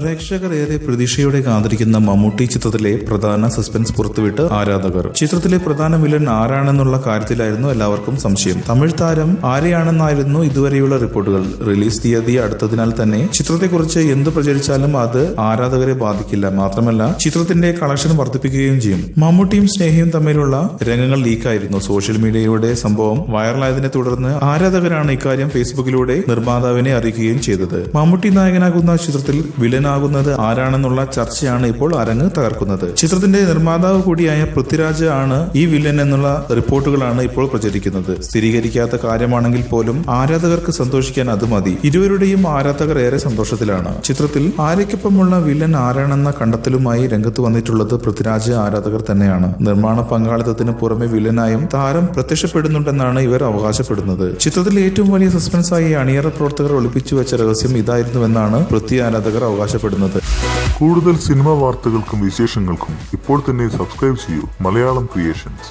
പ്രേക്ഷകർ ഏറെ പ്രതീക്ഷയോടെ കാത്തിരിക്കുന്ന മമ്മൂട്ടി ചിത്രത്തിലെ പ്രധാന സസ്പെൻസ് പുറത്തുവിട്ട് ആരാധകർ. ചിത്രത്തിലെ പ്രധാന വില്ലൻ ആരാണെന്നുള്ള കാര്യത്തിലായിരുന്നു എല്ലാവർക്കും സംശയം. തമിഴ് താരം ആരെയാണെന്നായിരുന്നു ഇതുവരെയുള്ള റിപ്പോർട്ടുകൾ. റിലീസ് തീയതി അടുത്തതിനാൽ തന്നെ ചിത്രത്തെക്കുറിച്ച് എന്ത് പ്രചരിച്ചാലും അത് ആരാധകരെ ബാധിക്കില്ല. മാത്രമല്ല ചിത്രത്തിന്റെ കളക്ഷൻ വർദ്ധിപ്പിക്കുകയും ചെയ്യും. മമ്മൂട്ടിയും സ്നേഹയും തമ്മിലുള്ള രംഗങ്ങൾ ലീക്കായിരുന്നു സോഷ്യൽ മീഡിയയുടെ സംഭവം വൈറലായതിനെ തുടർന്ന് ആരാധകരാണ് ഇക്കാര്യം ഫേസ്ബുക്കിലൂടെ നിർമ്മാതാവിനെ അറിയിക്കുകയും ചെയ്തത്. മമ്മൂട്ടി നായകനാകുന്ന ചിത്രത്തിൽ വില്ലനാകുന്നത് ആരാണെന്നുള്ള ചർച്ചയാണ് ഇപ്പോൾ അരങ്ങ് തകർക്കുന്നത്. ചിത്രത്തിന്റെ നിർമ്മാതാവ് കൂടിയായ പൃഥ്വിരാജ് ആണ് ഈ വില്ലൻ എന്നുള്ള റിപ്പോർട്ടുകളാണ് ഇപ്പോൾ പ്രചരിക്കുന്നത്. സ്ഥിരീകരിക്കാത്ത കാര്യമാണെങ്കിൽ പോലും ആരാധകർക്ക് സന്തോഷിക്കാൻ അത് മതി. ഇരുവരുടെയും ആരാധകർ ഏറെ സന്തോഷത്തിലാണ്. ചിത്രത്തിൽ ആരയ്ക്കൊപ്പമുള്ള വില്ലൻ ആരാണെന്ന കണ്ടെത്തലുമായി രംഗത്ത് വന്നിട്ടുള്ളത് പൃഥ്വിരാജ് ആരാധകർ തന്നെയാണ്. നിർമ്മാണ പങ്കാളിത്തത്തിന് പുറമെ വില്ലനായും താരം പ്രത്യക്ഷപ്പെടുന്നുണ്ടെന്നാണ് ഇവർ അവകാശപ്പെടുന്നത്. ചിത്രത്തിൽ ഏറ്റവും വലിയ സസ്പെൻസായി അണിയറ പ്രവർത്തകർ ഒളിപ്പിച്ചു വെച്ച രഹസ്യം ഇതായിരുന്നുവെന്നാണ് പൃഥ്വി ആരാധകർ അവകാശപ്പെടുന്നത്. കൂടുതൽ സിനിമ വാർത്തകൾക്കും വിശേഷങ്ങൾക്കും ഇപ്പോൾ തന്നെ സബ്സ്ക്രൈബ് ചെയ്യൂ മലയാളം ക്രിയേഷൻസ്.